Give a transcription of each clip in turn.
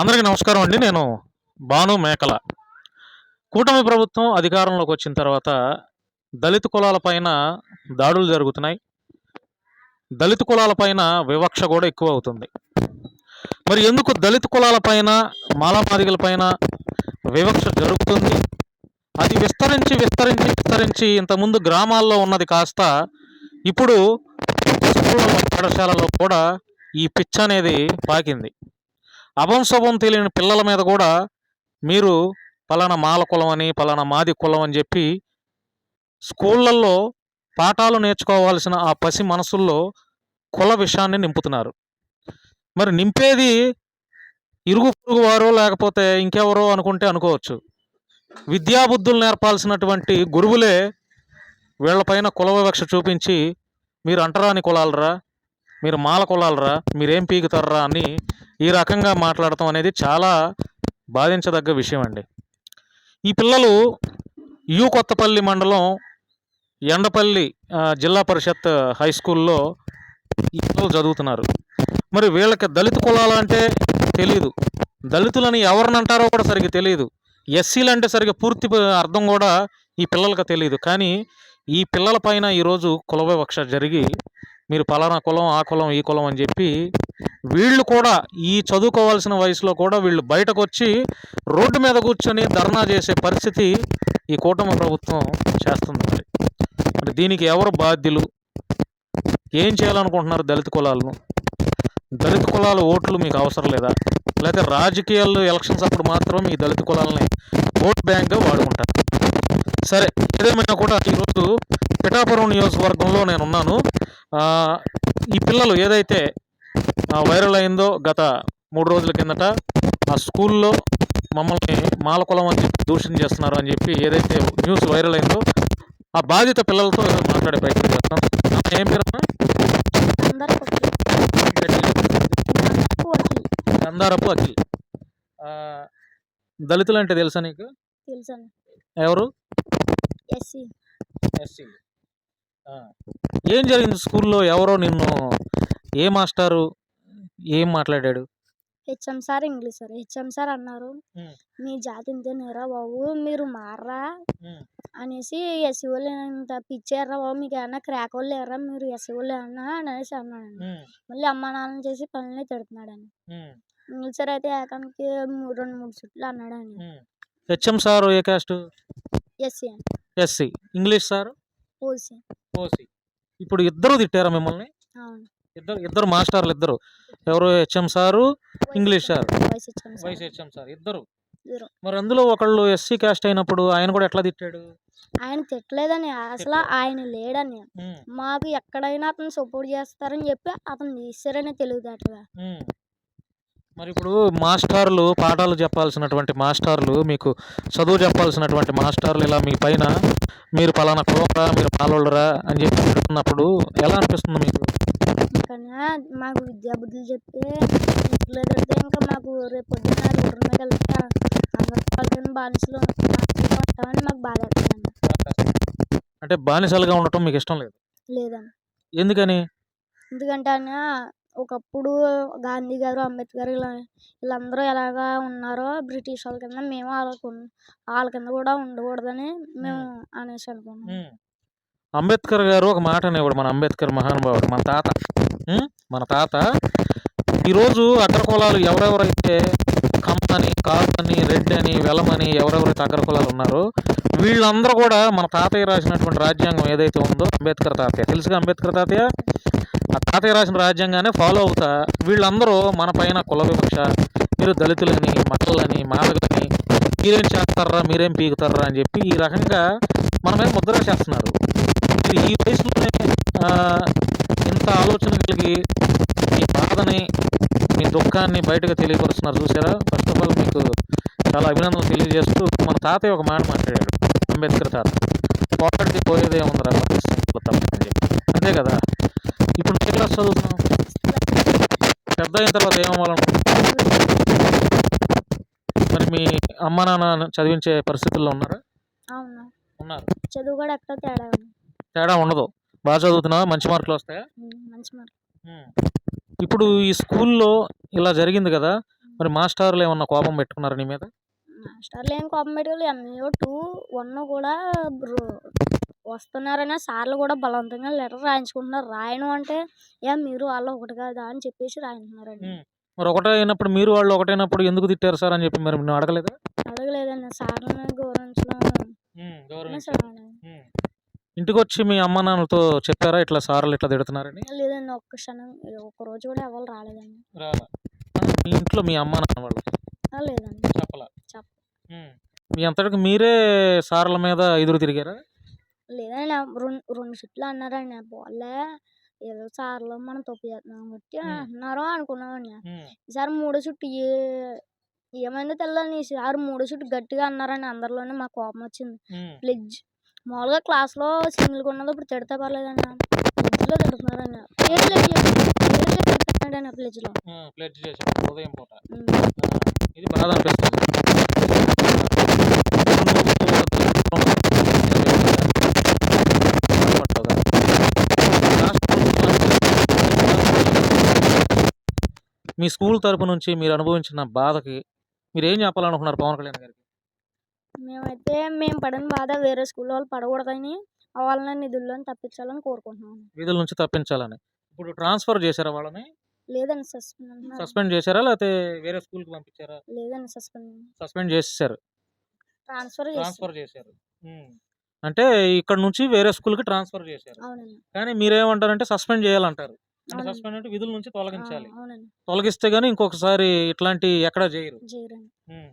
అందరికీ నమస్కారం అండి. నేను భాను మేకల. కూటమి ప్రభుత్వం అధికారంలోకి వచ్చిన తర్వాత దళిత కులాలపైన దాడులు జరుగుతున్నాయి. దళిత కులాలపైన వివక్ష కూడా ఎక్కువ అవుతుంది మరి ఎందుకు దళిత కులాలపైన మాలామాదిగలపైన వివక్ష జరుగుతుంది? అది విస్తరించి విస్తరించి విస్తరించి ఇంతకుముందు గ్రామాల్లో ఉన్నది కాస్త ఇప్పుడు స్కూళ్ళలో పాఠశాలలో కూడా ఈ పిచ్ అనేది పాకింది. అభంశభం తెలియని పిల్లల మీద కూడా మీరు పలానా మాల కులం అని పలానా మాది కులం అని చెప్పి స్కూళ్ళల్లో పాఠాలు నేర్చుకోవాల్సిన ఆ పసి మనసుల్లో కుల విషయాన్ని నింపుతున్నారు. మరి నింపేది ఇరుగు పొరుగు వారో లేకపోతే ఇంకెవరో అనుకుంటే అనుకోవచ్చు. విద్యాబుద్ధులు నేర్పాల్సినటువంటి గురువులే వీళ్ళపైన కుల వివక్ష చూపించి మీరు అంటరాని కులాలరా? మీరు మాల కులాలరా మీరేం పీకుతారా అని ఈ రకంగా మాట్లాడటం అనేది చాలా బాధించదగ్గ విషయం అండి ఈ పిల్లలు యు కొత్తపల్లి మండలం ఎండపల్లి జిల్లా పరిషత్ హై స్కూల్లో ఈ పిల్లలు చదువుతున్నారు. మరి వీళ్ళకి దళిత కులాలు అంటే తెలియదు దళితులని ఎవరిని అంటారో కూడా సరిగ్గా తెలియదు ఎస్సీలు అంటే సరిగ్గా పూర్తి అర్థం కూడా ఈ పిల్లలకు తెలియదు కానీ ఈ పిల్లల పైన ఈరోజు కుల వివక్ష జరిగి మీరు పలానా కులం ఆ కులం ఈ కులం అని చెప్పి వీళ్ళు కూడా ఈ చదువుకోవాల్సిన వయసులో కూడా వీళ్ళు బయటకు వచ్చి రోడ్డు మీద కూర్చొని ధర్నా చేసే పరిస్థితి ఈ కూటమి ప్రభుత్వం చేస్తుంది మరి. మరి దీనికి ఎవరు బాధ్యులు? ఏం చేయాలనుకుంటున్నారు దళిత కులాలను? దళిత కులాల ఓట్లు మీకు అవసరం లేదా? లేకపోతే రాజకీయాలు ఎలక్షన్స్ అప్పుడు మాత్రం మీ దళిత కులాలని ఓట్ బ్యాంక్గా వాడుకుంటారు. సరే ఏదేమైనా కూడా ఈరోజు పిఠాపురం నియోజకవర్గంలో నేను ఉన్నాను ఈ పిల్లలు ఏదైతే ఆ, వైరల్ అయిందో గత మూడు రోజుల కిందట ఆ స్కూల్లో మమ్మల్ని మాల కులం అని చెప్పి దూషణ చేస్తున్నారు అని చెప్పి ఏదైతే న్యూస్ వైరల్ అయిందో ఆ బాధిత పిల్లలతో మాట్లాడే ప్రయత్నం చేస్తాం. ఏం పేరు గంధారపు అఖిల్. దళితులు అంటే తెలుసా నీకు? ఎవరు? ఎస్సీ. ఎస్సీ. ఏం జరిగింది స్కూల్లో? ఎవరో నిన్ను ఏ మాస్టారు? ఏం మాట్లాడాడు? HM sir English sir. HM sir అన్నారు. మీ జాతి ఇంతేనేరా బాబు? మీరు మారరా? అనేసి వాళ్ళు ఇంత పిచ్చారా బాబు? మీకు ఏమన్నా క్రాక్ వాళ్ళు లేరా మీరు వాళ్ళు ఏమన్నా అనేసి అన్నాడండి. మళ్ళీ అమ్మ నాన్న చేసి పనులే తిడుతున్నాడని ఇంగ్లీష్ సార్ అయితే ఏకానికి రెండు మూడు చుట్లు అన్నాడని హెచ్ఎం సార్ ఏ కాస్ట్ ఎస్సీ అని SC. English sir? OC OC ఇప్పుడు ఇద్దరు తిట్టారా మిమ్మల్ని? ఇద్దరు ఇద్దరు మాస్టర్లు ఇద్దరు. ఎవరు HM sir? English sir. Vice HM sir. ఇద్దరు. మరి అందులో ఒకళ్ళు ఎస్సీ కాస్ట్ అయినప్పుడు ఆయన కూడా ఎట్లా తిట్టాడు? ఆయన తిట్టలేదని అసలు ఆయన లేడని. మాకు ఎక్కడైనా అతను సపోర్ట్ చేస్తారని చెప్పి అతను తీస్తారని తెలియదట్లా ఉమ్. మరి ఇప్పుడు మాస్టర్లు పాఠాలు చెప్పాల్సినటువంటి మాస్టర్లు మీకు చదువు చెప్పాల్సినటువంటి మాస్టర్లు ఇలా మీ పైన మీరు పలానా కులరా మీరు పాలోళ్ళరా అని చెప్పి పెడుతున్నప్పుడు ఎలా అనిపిస్తుంది మీకు? మాకు విద్యాబుద్ధులు చెప్తే ఇంట్లో తిడితే ఇంకా మాకు రేపు పొద్దున్న అందరికీ బానిసలు బానిసలుగా ఉంటామని మాకు బాధ అవుతుందండి అంటే బానిసలుగా ఉండటం మీకు ఇష్టం లేదు? లేదండి ఎందుకని? ఎందుకంటే ఆయన ఒకప్పుడు గాంధీ గారు అంబేద్కర్ ఇలా వీళ్ళందరూ ఎలాగా ఉన్నారో బ్రిటిష్ వాళ్ళ కింద మేము వాళ్ళకు వాళ్ళ కింద కూడా ఉండకూడదని మేము అనేసి అనుకున్నాం. అంబేద్కర్ గారు ఒక మాట అనేవాడు మన అంబేద్కర్ మహానుభావుడు మన తాత. మన తాత ఈరోజు అగ్రకులాలు ఎవరెవరైతే కమ్మని కాపని రెడ్డి అని వెలమని ఎవరెవరైతే అగ్రకులాలు ఉన్నారో వీళ్ళందరూ కూడా మన తాతయ్య రాసినటువంటి రాజ్యాంగం ఏదైతే ఉందో అంబేద్కర్ తాతయ్య. తెలుసుగా అంబేద్కర్ తాతయ్య? ఆ తాతయ్య రాసిన రాజ్యాంగానే ఫాలో అవుతా. వీళ్ళందరూ మన పైన కుల వివక్ష మీరు దళితులని మటలని మాలలని మీరేం చేస్తారా మీరేం పీకుతారా అని చెప్పి ఈ రకంగా మన మీద ముద్ర చేస్తున్నారు ఇది ఈ వయసులోనే ఇంత ఆలోచన కలిగి మీ బాధని మీ దుఃఖాన్ని బయటకు తెలియపరుస్తున్నారు చూసారా? ఫస్ట్ ఆఫ్ ఆల్ మీకు చాలా అభినందనలు తెలియజేస్తూ మన తాతయ్య ఒక మాట మాట్లాడాడు అంబేద్కర్ తాత. పోరాడితే పోయేదే ఉందిరా అని చెప్పి. అంతే కదా? క్లాస్ చదువుతున్నావు పెద్ద అయిన తర్వాత ఏమవ్వాలనుకుంటున్నావు మరి మీ అమ్మ నాన్న చదివించే పరిస్థితుల్లో ఉన్నారా? అవును. ఉన్నారు. చదువు కూడా ఎక్కడ తేడా ఉంది? తేడా ఉండదు. బాగా చదువుతున్నావా? మంచి మార్కులు వస్తాయా? ఉమ్, మంచి ఇప్పుడు ఈ స్కూల్లో ఇలా జరిగింది కదా మరి మాస్టర్లు ఏమన్నా కోపం పెట్టుకున్నారా నీ మీద? మాస్టర్లు ఏం కోపం పెట్టుకోలేదు ఎంఈఓ టూ వన్ కూడా బ్రో- వస్తున్నారని సార్లు కూడా బలవంతంగా లెటర్ రాయించుకుంటున్నారు. రాయను అంటే ఏ మీరు వాళ్ళు ఒకటి కాదా? అని చెప్పేసి రాయించున్నారండి ఉమ్. మరి ఒకటే అయినప్పుడు మీరు వాళ్ళు ఒకటైనప్పుడు ఎందుకు తిట్టారు సార్ అని చెప్పి మరి నువ్వు అడగలేదా? అడగలేదండి. సార్లను గౌరవించడం ఇంటికి వచ్చి మీ అమ్మ నాన్నలతో చెప్పారా? ఇట్లా సార్లు ఇట్లా తిడుతున్నారని? లేదండి. ఒక్క క్షణం. ఒక్క రోజు కూడా ఎవరు రాలేదండి. రాలా? మీ ఇంట్లో మీ అమ్మ నాన్న వాళ్ళు? లేదండి. చెప్పలా? చెప్ప మీ అంతటికి మీరే సార్ల మీద ఎదురు తిరిగారా? లేదండి. రెండు రెండు చుట్లు అన్నారండి. పోలే ఏదో సార్లు మనం తప్పు చేస్తున్నాం బట్టి ఉమ్. అంటున్నారు అనుకున్నామండి. ఈసారి మూడో చుట్టు ఏ ఏమైందో తెలియదు ఈసారి మూడో చుట్టు గట్టిగా అన్నారండి. అందరిలోనే మాకు కోపం వచ్చింది. ప్లెడ్జ్ మామూలుగా క్లాస్లో సింగిల్గా ఉన్నది ఇప్పుడు తిడితే పర్లేదండి. ప్లెడ్జ్లో తిడుతున్నారండి. తిడుతున్నాడండి ప్లెడ్జ్ చేశారు ఉదయం పూట. ఇది బాధ అనిపిస్తుంది. మీ స్కూల్ తరపు నుంచి మీరు అనుభవించిన బాధకి మీరు ఏం చెప్పాలనుకున్నారు పవన్ కళ్యాణ్ గారికి? మేమైతే మేము పడిన బాధ వేరే స్కూల్ వాళ్ళు పడకూడదని వాళ్ళని నిధుల్లో తప్పించాలని కోరుకుంటున్నాం. విధుల నుంచి తప్పించాలని. ఇప్పుడు ట్రాన్స్ఫర్ చేశారా వాళ్ళని? లేదండి సస్పెండ్ సస్పెండ్ చేశారా? లేకపోతే వేరే స్కూల్కి పంపించారా? లేదండి సస్పెండ్. సస్పెండ్ చేసేసారు. ట్రాన్స్ఫర్ ట్రాన్స్ఫర్ చేశారు. ఉమ్. అంటే ఇక్కడ నుంచి వేరే స్కూల్కి ట్రాన్స్ఫర్ చేశారు. అవునండి. కానీ మీరేమంటారంటే సస్పెండ్ చేయాలంటారు. అంటే అవునండి. సస్పెండ్ అంటే విధుల నుంచి ఆ, తొలగించాలి అవునండి. తొలగిస్తే గానీ ఇంకొకసారి ఇట్లాంటి ఎక్కడ చేయరు. చేయరండి. ఉమ్.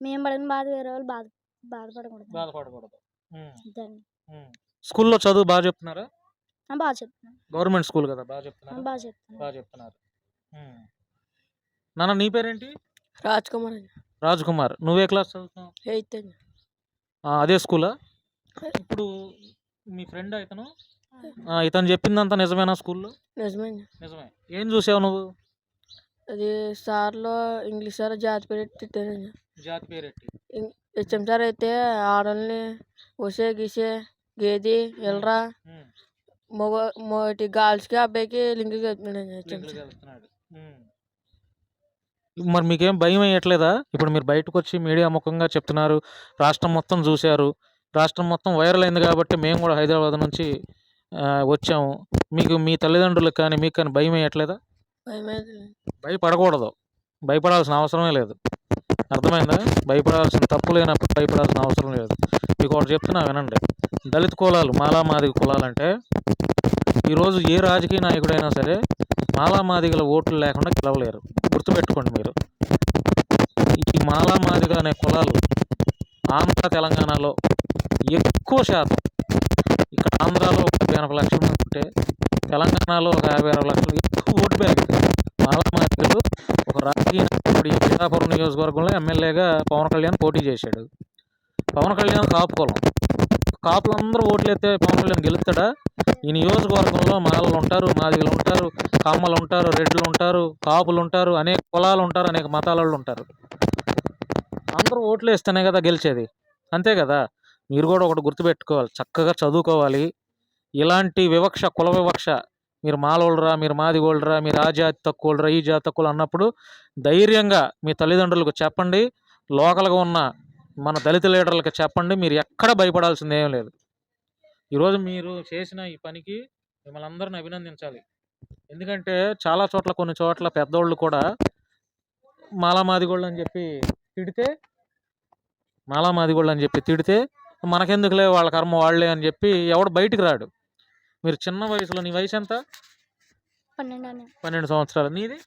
మేము పడిన బాధ వేరే వాళ్ళు బాధ బాధపడకూడదు. బాధపడకూడదు ఉమ్. అంతేండి ఉమ్. స్కూల్లో చదువు బాగా చెప్తున్నారా? బాగా చెప్తున్నాను గవర్నమెంట్ స్కూల్ కదా బాగా చెప్తున్నారా. బాగా చెప్తున్నాను బాగా చెప్తున్నారు. ఉమ్. నాన్న నీ పేరేంటి? రాజ్ కుమార్ అండి. రాజ్ కుమార్. నువ్వే క్లాస్ చదువుతున్నావు? ఎయిత్ అండి. ఆ, అదే స్కూలా? ఇప్పుడు మీ ఫ్రెండ్ ఇతను? ఆ, ఇతను చెప్పిందంతా నిజమేనా స్కూల్లో? నిజమే నిజమే. ఏం చూసావు నువ్వు? అది సార్లో ఇంగ్లీష్ సార్ జాతి పేరు తిట్టారండి జాతి పేరెట్టి హెచ్ఎం సార్ అయితే ఆడల్ని ఒసే గీసే గేది ఎల్రా ఉమ్. మగ మొగటి గర్ల్స్కి అబ్బాయికి లింక్ లింకులు కలుపుతున్నాడు. మరి మీకేం భయం వేయట్లేదా? ఇప్పుడు మీరు బయటకు వచ్చి మీడియా ముఖంగా చెప్తున్నారు రాష్ట్రం మొత్తం చూశారు రాష్ట్రం మొత్తం వైరల్ అయింది కాబట్టి మేము కూడా హైదరాబాద్ నుంచి ఆ, వచ్చాము. మీకు మీ తల్లిదండ్రులకు కానీ మీకు కానీ భయం వేయట్లేదా? భయపడకూడదు. భయపడాల్సిన అవసరమే లేదు. అర్థమైందా? భయపడాల్సిన తప్పు లేనప్పుడు భయపడాల్సిన అవసరం లేదు. మీకు ఒకటి చెప్తున్నా వినండి. దళిత కులాలు మాలామాదిగ కులాలంటే ఈరోజు ఏ రాజకీయ నాయకుడైనా సరే మాలామాదిగల ఓట్లు లేకుండా గెలవలేరు. గుర్తుపెట్టుకోండి మీరు. ఈ మాలామాదిగ అనే కులాలు ఆంధ్ర తెలంగాణలో ఎక్కువ శాతం ఇక్కడ ఆంధ్రాలో ఒక యాభై ఎనభై లక్షల మంది ఉంటే తెలంగాణలో ఒక యాభై అరవై లక్షలు ఎక్కువ ఓటు బ్యాగ్ మాలామాదిగలు ఒక రాజకీయ నాయకుడు ఈ పిఠాపురం నియోజకవర్గంలో ఎమ్మెల్యేగా పవన్ కళ్యాణ్ పోటీ చేశాడు. పవన్ కళ్యాణ్ కాపు కులం కాపులందరూ ఓట్లు ఎత్తే పవన్ కళ్యాణ్ గెలుస్తాడా? ఈ నియోజకవర్గంలో మాలలు ఉంటారు మాదిగలు ఉంటారు కమ్మలు ఉంటారు రెడ్లు ఉంటారు కాపులు ఉంటారు అనేక కులాలు ఉంటారు అనేక మతాల వాళ్ళు ఉంటారు. అందరూ ఓట్లు వేస్తేనే కదా గెలిచేది. అంతే కదా? మీరు కూడా ఒకటి గుర్తుపెట్టుకోవాలి చక్కగా చదువుకోవాలి. ఇలాంటి వివక్ష కుల వివక్ష మీరు మాలోళ్ళరా మీరు మాదిగోళ్ళరా మీరు ఆ జాతి తక్కువరా ఈ జాతి తక్కువ అన్నప్పుడు ధైర్యంగా మీ తల్లిదండ్రులకు చెప్పండి. లోకల్గా ఉన్న మన దళిత లీడర్లకు చెప్పండి మీరు ఎక్కడ భయపడాల్సింది ఏం లేదు. ఈరోజు మీరు చేసిన ఈ పనికి మిమ్మల్ని అందరిని అభినందించాలి. ఎందుకంటే చాలా చోట్ల కొన్ని చోట్ల పెద్దోళ్ళు కూడా మాలామాదిగోళ్ళు అని చెప్పి తిడితే మాలామాదిగోళ్ళు అని చెప్పి తిడితే మనకెందుకులే వాళ్ళ కర్మ వాళ్ళే అని చెప్పి ఎవడు బయటికి రాడు. మీరు చిన్న వయసులో నీ వయసు ఎంత? పన్నెండు సంవత్సరాలు. నీది?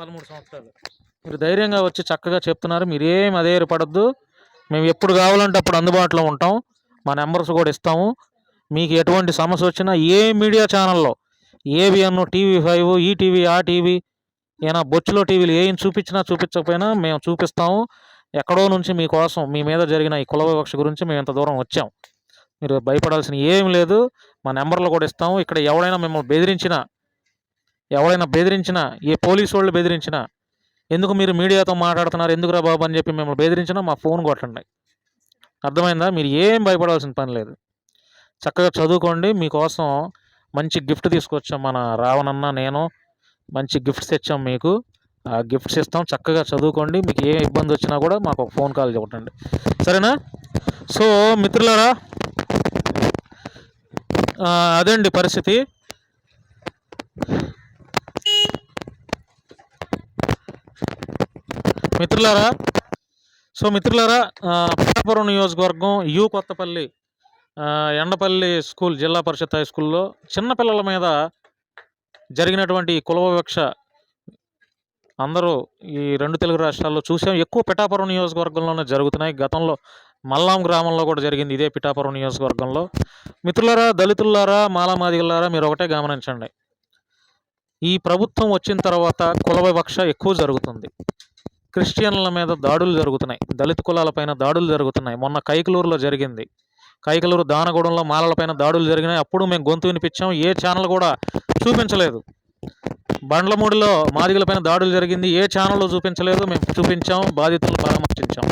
పదమూడు సంవత్సరాలు. మీరు ధైర్యంగా వచ్చి చక్కగా చెప్తున్నారు. మీరు ఏం పడద్దు. మేము ఎప్పుడు కావాలంటే అప్పుడు అందుబాటులో ఉంటాం. మా నెంబర్స్ కూడా ఇస్తాము. మీకు ఎటువంటి సమస్య వచ్చినా ఏ మీడియా ఛానల్లో ఏబిఎన్ టీవీ ఫైవ్ ఈటీవీ ఆ టీవీ ఏమైనా బొచ్చులో టీవీలు ఏం చూపించినా చూపించకపోయినా మేము చూపిస్తాము. ఎక్కడో నుంచి మీకోసం మీ మీద జరిగిన ఈ కుల వివక్ష గురించి మేము ఇంత దూరం వచ్చాం. మీరు భయపడాల్సిన ఏం లేదు. మా నెంబర్లు కూడా ఇస్తాము. ఇక్కడ ఎవడైనా మిమ్మల్ని బెదిరించినా ఎవరైనా బెదిరించినా ఏ పోలీసు వాళ్ళు బెదిరించినా ఎందుకు మీరు మీడియాతో మాట్లాడుతున్నారు? ఎందుకురా బాబు అని చెప్పి మిమ్మల్ని బెదిరించినా మా ఫోన్ కొట్టండి. అర్థమైందా? మీరు ఏం భయపడాల్సిన పని లేదు. చక్కగా చదువుకోండి. మీకోసం మంచి గిఫ్ట్ తీసుకొచ్చాం మన రావణన్న నేను. మంచి గిఫ్ట్స్ తెచ్చాం మీకు. ఆ గిఫ్ట్స్ ఇస్తాం. చక్కగా చదువుకోండి. మీకు ఏ ఇబ్బంది వచ్చినా కూడా మాకు ఒక ఫోన్ కాల్ చెప్పండి సరేనా? సో మిత్రులారా అదే అదండి పరిస్థితి. మిత్రులారా సో మిత్రులారా పిఠాపురం నియోజకవర్గం యు కొత్తపల్లి ఎండపల్లి స్కూల్ జిల్లా పరిషత్ హై స్కూల్లో చిన్నపిల్లల మీద జరిగినటువంటి ఈ కుల వివక్ష అందరూ ఈ రెండు తెలుగు రాష్ట్రాల్లో చూసాం. ఎక్కువ పిఠాపురం నియోజకవర్గంలోనే జరుగుతున్నాయి. గతంలో మల్లాం గ్రామంలో కూడా జరిగింది ఇదే పిఠాపురం నియోజకవర్గంలో. మిత్రులారా దళితులారా మాలామాదిగలారా మీరు ఒకటే గమనించండి. ఈ ప్రభుత్వం వచ్చిన తర్వాత కుల వివక్ష ఎక్కువ జరుగుతుంది. క్రిస్టియన్ల మీద దాడులు జరుగుతున్నాయి. దళిత కులాలపైన దాడులు జరుగుతున్నాయి. మొన్న కైకలూరులో జరిగింది. కైకలూరు దానగూడెంలో మాలలపైన దాడులు జరిగినాయి. అప్పుడు మేము గొంతు వినిపించాం. ఏ ఛానల్ కూడా చూపించలేదు. బండ్లమూడిలో మాదిగలపైన దాడులు జరిగింది. ఏ ఛానల్లో చూపించలేదు. మేము చూపించాం. బాధితులను పరామర్శించాం.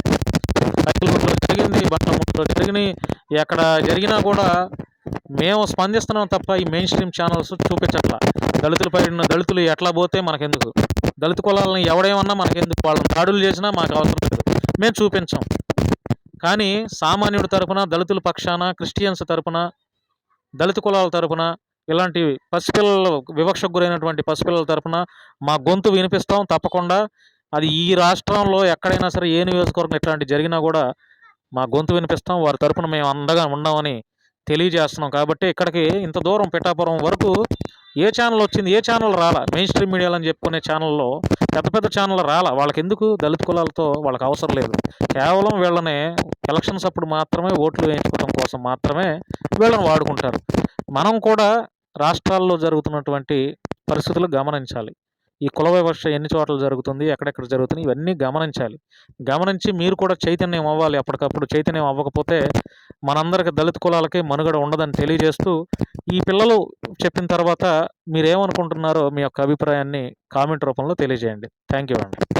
కైకలూరులో జరిగింది. బండ్లమూడిలో జరిగినాయి. ఎక్కడ జరిగినా కూడా మేము స్పందిస్తున్నాం తప్ప ఈ మెయిన్ స్ట్రీమ్ ఛానల్స్ చూపించట్లా. దళితులపై దళితులు ఎట్లా పోతే మనకెందుకు? దళిత కులాలను ఎవడేమన్నా మనకెందుకు? వాళ్ళని దాడులు చేసినా మాకు అవసరం లేదు. మేము చూపించాం. కానీ సామాన్యుడి తరపున దళితుల పక్షాన క్రిస్టియన్స్ తరపున దళిత కులాల తరపున ఇలాంటి పసిపిల్లలు వివక్షకు గురైనటువంటి పసిపిల్లల తరపున మా గొంతు వినిపిస్తాం తప్పకుండా. అది ఈ రాష్ట్రంలో ఎక్కడైనా సరే ఏ నియోజకవర్గం ఇట్లాంటి జరిగినా కూడా మా గొంతు వినిపిస్తాం. వారి తరపున మేము అందగా ఉన్నామని తెలియజేస్తున్నాం. కాబట్టి ఇక్కడికి ఇంత దూరం పిఠాపురం వరకు ఏ ఛానల్ వచ్చింది ఏ ఛానల్ రాలా? మెయిన్ స్ట్రీమ్ మీడియాలు అని చెప్పుకునే ఛానల్లో పెద్ద పెద్ద ఛానల్ రాలా? వాళ్ళకి ఎందుకు దళిత కులాలతో వాళ్ళకి అవసరం లేదు. కేవలం వీళ్ళని ఎలక్షన్స్ అప్పుడు మాత్రమే ఓట్లు వేయించుకోవడం కోసం మాత్రమే వీళ్ళని వాడుకుంటారు. మనం కూడా రాష్ట్రాల్లో జరుగుతున్నటువంటి పరిస్థితులు గమనించాలి. ఈ కుల వివక్ష ఎన్ని చోట్ల జరుగుతుంది ఎక్కడెక్కడ జరుగుతుంది ఇవన్నీ గమనించాలి. గమనించి మీరు కూడా చైతన్యం అవ్వాలి. అప్పటికప్పుడు చైతన్యం అవ్వకపోతే మనందరికి దళిత కులాలకి మనుగడ ఉండదని తెలియజేస్తూ ఈ పిల్లలు చెప్పిన తర్వాత మీరేమనుకుంటున్నారో మీ యొక్క అభిప్రాయాన్ని కామెంట్ రూపంలో తెలియజేయండి. థ్యాంక్ యూ అండి